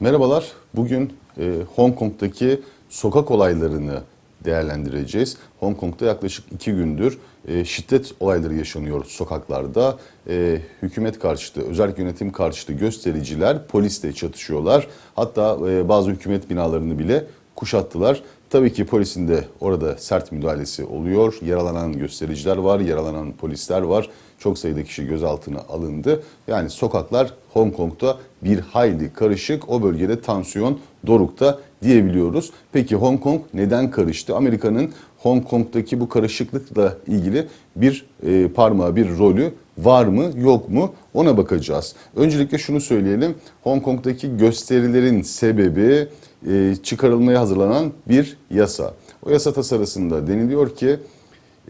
Merhabalar. Bugün e, Hong Kong'daki sokak olaylarını değerlendireceğiz. Hong Kong'da yaklaşık iki gündür e, şiddet olayları yaşanıyor sokaklarda. E, hükümet karşıtı, özel yönetim karşıtı göstericiler polisle çatışıyorlar. Hatta e, bazı hükümet binalarını bile kuşattılar. Tabii ki polisin de orada sert müdahalesi oluyor. Yaralanan göstericiler var, yaralanan polisler var. Çok sayıda kişi gözaltına alındı. Yani sokaklar Hong Kong'da bir hayli karışık. O bölgede tansiyon dorukta diyebiliyoruz. Peki Hong Kong neden karıştı? Amerika'nın Hong Kong'daki bu karışıklıkla ilgili bir e, parmağı, bir rolü var mı yok mu ona bakacağız. Öncelikle şunu söyleyelim. Hong Kong'daki gösterilerin sebebi e, çıkarılmaya hazırlanan bir yasa. O yasa tasarısında deniliyor ki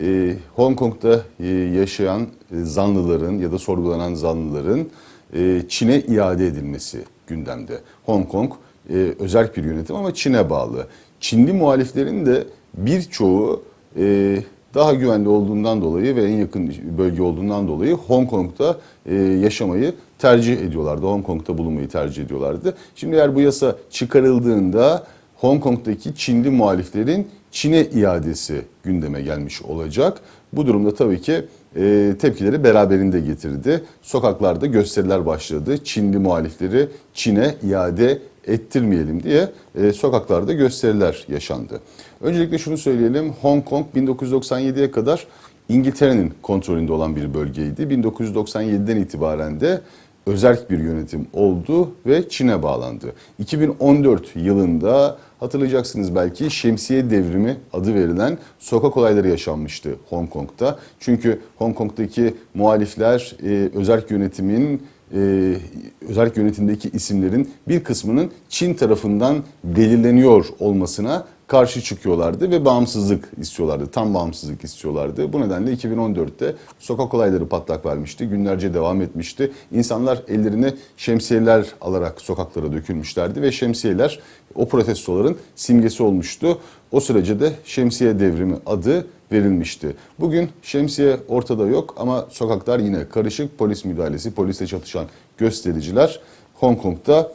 e, Hong Kong'da e, yaşayan e, zanlıların ya da sorgulanan zanlıların e, Çin'e iade edilmesi gündemde. Hong Kong e, özel bir yönetim ama Çin'e bağlı. Çinli muhaliflerin de birçoğu e, daha güvenli olduğundan dolayı ve en yakın bölge olduğundan dolayı Hong Kong'da e, yaşamayı tercih ediyorlardı. Hong Kong'da bulunmayı tercih ediyorlardı. Şimdi eğer bu yasa çıkarıldığında Hong Kong'daki Çinli muhaliflerin Çin'e iadesi gündeme gelmiş olacak. Bu durumda tabii ki e, tepkileri beraberinde getirdi. Sokaklarda gösteriler başladı. Çinli muhalifleri Çin'e iade ettirmeyelim diye e, sokaklarda gösteriler yaşandı. Öncelikle şunu söyleyelim. Hong Kong 1997'ye kadar İngiltere'nin kontrolünde olan bir bölgeydi. 1997'den itibaren de özerk bir yönetim oldu ve Çin'e bağlandı. 2014 yılında hatırlayacaksınız belki şemsiye devrimi adı verilen sokak olayları yaşanmıştı Hong Kong'da. Çünkü Hong Kong'daki muhalifler e, özerk yönetimin e, özellikle yönetimdeki isimlerin bir kısmının Çin tarafından belirleniyor olmasına karşı çıkıyorlardı ve bağımsızlık istiyorlardı. Tam bağımsızlık istiyorlardı. Bu nedenle 2014'te sokak olayları patlak vermişti. Günlerce devam etmişti. İnsanlar ellerine şemsiyeler alarak sokaklara dökülmüşlerdi ve şemsiyeler o protestoların simgesi olmuştu. O sürece de şemsiye devrimi adı verilmişti. Bugün şemsiye ortada yok ama sokaklar yine karışık. Polis müdahalesi, polisle çatışan göstericiler Hong Kong'da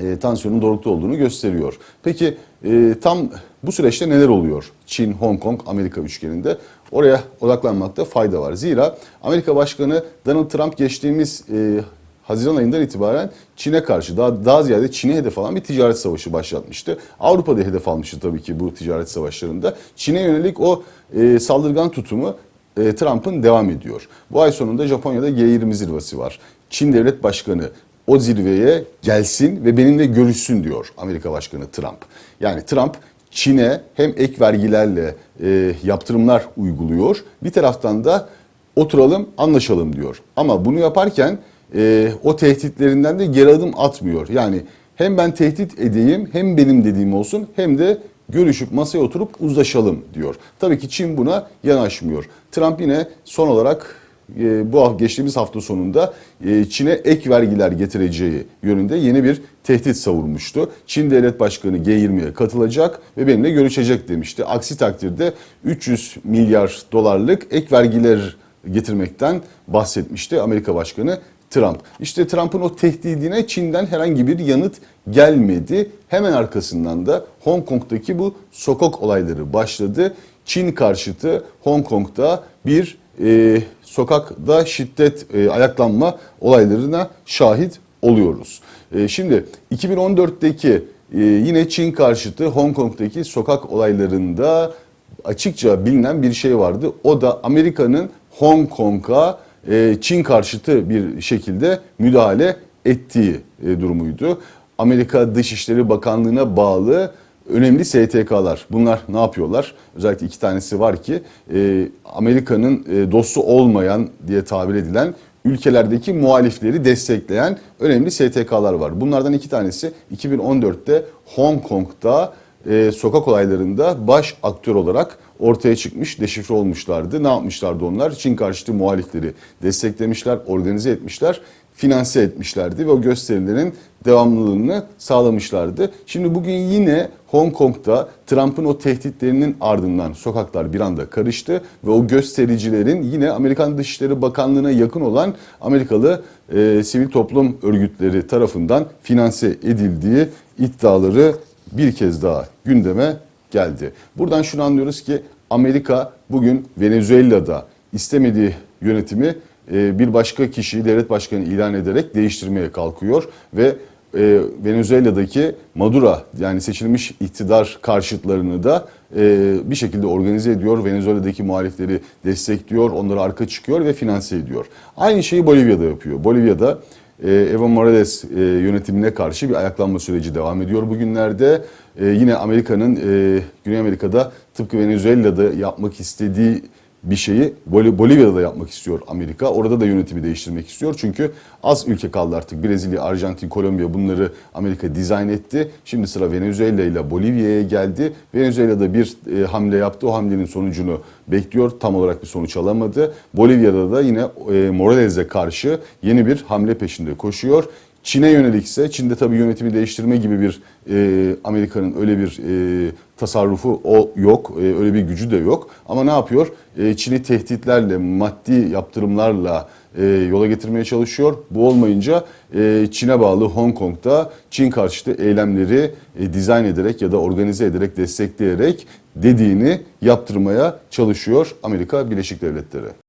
e, tansiyonun dorukta olduğunu gösteriyor. Peki e, tam bu süreçte neler oluyor? Çin, Hong Kong, Amerika üçgeninde oraya odaklanmakta fayda var. Zira Amerika Başkanı Donald Trump geçtiğimiz e, Haziran ayından itibaren Çin'e karşı daha, daha ziyade Çin'e hedef alan bir ticaret savaşı başlatmıştı. Avrupa'da hedef almıştı tabii ki bu ticaret savaşlarında. Çin'e yönelik o e, saldırgan tutumu e, Trump'ın devam ediyor. Bu ay sonunda Japonya'da G20 zirvesi var. Çin Devlet Başkanı o zirveye gelsin ve benimle görüşsün diyor Amerika Başkanı Trump. Yani Trump Çin'e hem ek vergilerle e, yaptırımlar uyguluyor. Bir taraftan da oturalım anlaşalım diyor. Ama bunu yaparken e, o tehditlerinden de geri adım atmıyor. Yani hem ben tehdit edeyim hem benim dediğim olsun hem de görüşüp masaya oturup uzlaşalım diyor. Tabii ki Çin buna yanaşmıyor. Trump yine son olarak bu hafta geçtiğimiz hafta sonunda e, Çin'e ek vergiler getireceği yönünde yeni bir tehdit savurmuştu. Çin Devlet Başkanı G20'ye katılacak ve benimle görüşecek demişti. Aksi takdirde 300 milyar dolarlık ek vergiler getirmekten bahsetmişti Amerika Başkanı Trump. İşte Trump'ın o tehdidine Çin'den herhangi bir yanıt gelmedi. Hemen arkasından da Hong Kong'daki bu sokak olayları başladı. Çin karşıtı Hong Kong'da bir e, sokakta şiddet e, ayaklanma olaylarına şahit oluyoruz. E, şimdi 2014'teki e, yine Çin karşıtı Hong Kong'daki sokak olaylarında açıkça bilinen bir şey vardı. O da Amerika'nın Hong Kong'a e, Çin karşıtı bir şekilde müdahale ettiği e, durumuydu. Amerika Dışişleri Bakanlığı'na bağlı önemli STK'lar. Bunlar ne yapıyorlar? Özellikle iki tanesi var ki e, Amerika'nın dostu olmayan diye tabir edilen ülkelerdeki muhalifleri destekleyen önemli STK'lar var. Bunlardan iki tanesi 2014'te Hong Kong'da e, sokak olaylarında baş aktör olarak ortaya çıkmış, deşifre olmuşlardı. Ne yapmışlardı onlar? Çin karşıtı muhalifleri desteklemişler, organize etmişler finanse etmişlerdi ve o gösterilerin devamlılığını sağlamışlardı. Şimdi bugün yine Hong Kong'da Trump'ın o tehditlerinin ardından sokaklar bir anda karıştı ve o göstericilerin yine Amerikan Dışişleri Bakanlığı'na yakın olan Amerikalı e, sivil toplum örgütleri tarafından finanse edildiği iddiaları bir kez daha gündeme geldi. Buradan şunu anlıyoruz ki Amerika bugün Venezuela'da istemediği yönetimi bir başka kişiyi devlet başkanı ilan ederek değiştirmeye kalkıyor ve e, Venezuela'daki Maduro yani seçilmiş iktidar karşıtlarını da e, bir şekilde organize ediyor. Venezuela'daki muhalifleri destekliyor, onlara arka çıkıyor ve finanse ediyor. Aynı şeyi Bolivya'da yapıyor. Bolivya'da e, Evo Morales e, yönetimine karşı bir ayaklanma süreci devam ediyor bugünlerde. E, yine Amerika'nın e, Güney Amerika'da tıpkı Venezuela'da yapmak istediği bir şeyi Bol- Bolivya'da da yapmak istiyor Amerika. Orada da yönetimi değiştirmek istiyor. Çünkü az ülke kaldı artık. Brezilya, Arjantin, Kolombiya bunları Amerika dizayn etti. Şimdi sıra Venezuela ile Bolivya'ya geldi. Venezuela'da bir e, hamle yaptı. O hamlenin sonucunu bekliyor. Tam olarak bir sonuç alamadı. Bolivya'da da yine e, Morales'e karşı yeni bir hamle peşinde koşuyor. Çin'e yönelikse Çin'de tabii yönetimi değiştirme gibi bir e, Amerika'nın öyle bir e, tasarrufu o yok, e, öyle bir gücü de yok. Ama ne yapıyor? E, Çin'i tehditlerle, maddi yaptırımlarla e, yola getirmeye çalışıyor. Bu olmayınca e, Çin'e bağlı Hong Kong'da Çin karşıtı eylemleri e, dizayn ederek ya da organize ederek, destekleyerek dediğini yaptırmaya çalışıyor Amerika Birleşik Devletleri.